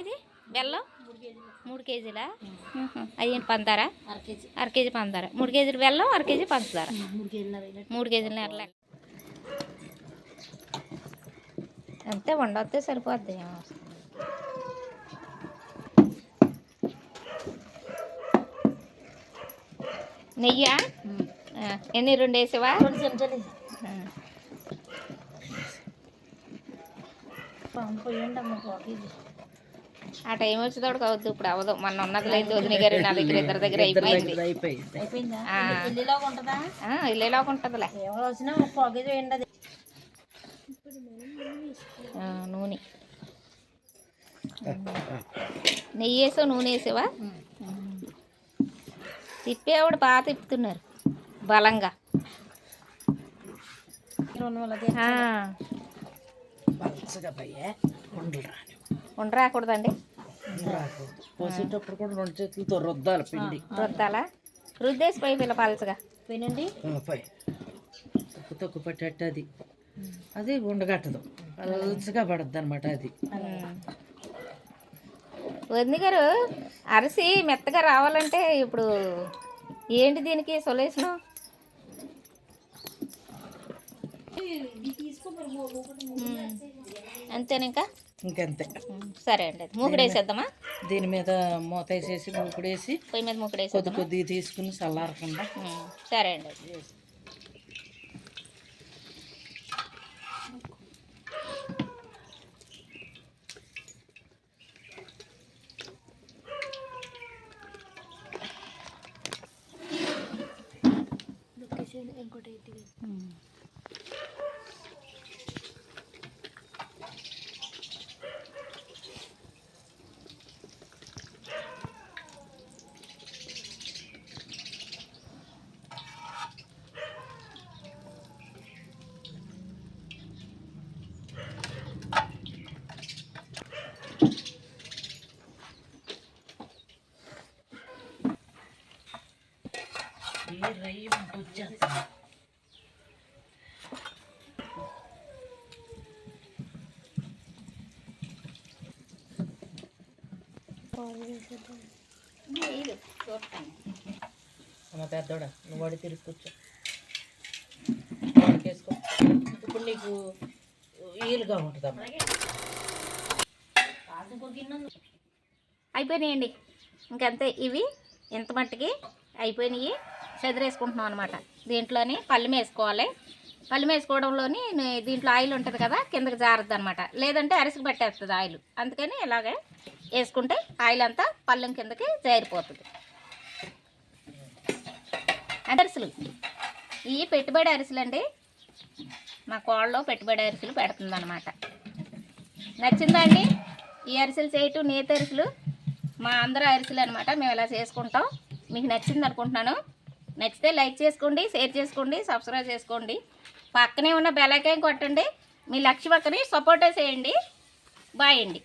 ఇది? బెల్లం? మూడు కేజీలా అయ్యింటి పందారా అర కేజీ. పందార మూడు కేజీలు బెల్లం అర కేజీ పంచదార. మూడు కేజీలు నెరలే అంతే వండొస్తే సరిపోద్ది. నెయ్యా? ఎన్ని రెండు వేసావా? రెండు చెంచాలు. ఆ. పాము పోయండి అమ్మ ఒక కేజీ ఆ టైం వచ్చేటోడు కావద్దు ఇప్పుడు అవ్వదు. మొన్న ఉన్నది లేదు వదిన గారు నా దగ్గర ఇద్దరి దగ్గర అయిపోయింది. ఇల్లేలాగా ఉంటుందిలే. నూనె. నెయ్యి వేసావు నూనె వేసావా? తిప్పేవాడు బాగా తిప్పుతున్నారు బలంగా. పలచగా పోయే ఉండలు రాని ఉండరాకూడదండి. పోసేటప్పుడు కూడా రెండు చేతులతో రుద్దాలి పిండి. రుద్దాలా? రుద్దేసి పోయి పిల్ల పలచగా పోయినండి? ఆ, పోయి. తొక్కు తొక్కు పట్టేట్టు అది. అది ఉండగట్టదు. పలచగా పడద్దు అనమాట అది వదిన గారు అరిసి మెత్తగా రావాలంటే ఇప్పుడు ఏంటి దీనికి సొల్యూషను? అంతేనా ఇంకా ఇంకంతే. సరే అండి. మూకుడు వేసేద్దామా? దీని మీద మూత వేసేసి మూకుడేసి పొయ్యి మీద మూకుడు కొద్ది వేసేద్దామా కొద్దిగా తీసుకుని చల్లారకుండా సరే అండి. అది. ఉమ్. అమ్మ పెద్దోడా నువ్వు వాడి తిరిగి కూర్చో. వాడికేసుకో. ఇప్పుడు నీకు వీలుగా ఉంటుంది అమ్మ అయిపోయినాయండి. ఇంకంతే ఇవి. ఇంత మట్టుకి అయిపోయినాయి. చెదిరేసుకుంటున్నాం అనమాట దీంట్లోని పళ్ళెం వేసుకోవాలి పళ్ళెం వేసుకోవడంలోని దీంట్లో ఆయిల్ ఉంటుంది కదా కిందకి జారద్దు అనమాట లేదంటే అరిసి పట్టేస్తుంది ఆయిల్. అందుకని ఇలాగే వేసుకుంటే ఆయిల్ అంతా పళ్ళెం కిందకి జారిపోతుంది. అరిసెలు. ఇవి పెట్టుబడి అరిసెలు అండి మా కోళ్ళలో పెట్టుబడి అరిసెలు పెడుతుంది నచ్చిందా అండి? ఈ అరిసెలు చేయటం నేత అరిసెలు మా అందరూ అరిసెలు అనమాట మేము ఇలా చేసుకుంటాం. మీకు నచ్చింది అనుకుంటున్నాను. నచ్చితే లైక్ చేసుకోండి షేర్ చేసుకోండి సబ్స్క్రైబ్ చేసుకోండి. పక్కనే ఉన్న బెల్లైకాయ కొట్టండి. మీ లక్ష్య పక్కని సపోర్ట్ చేయండి. బాయ్ అండి.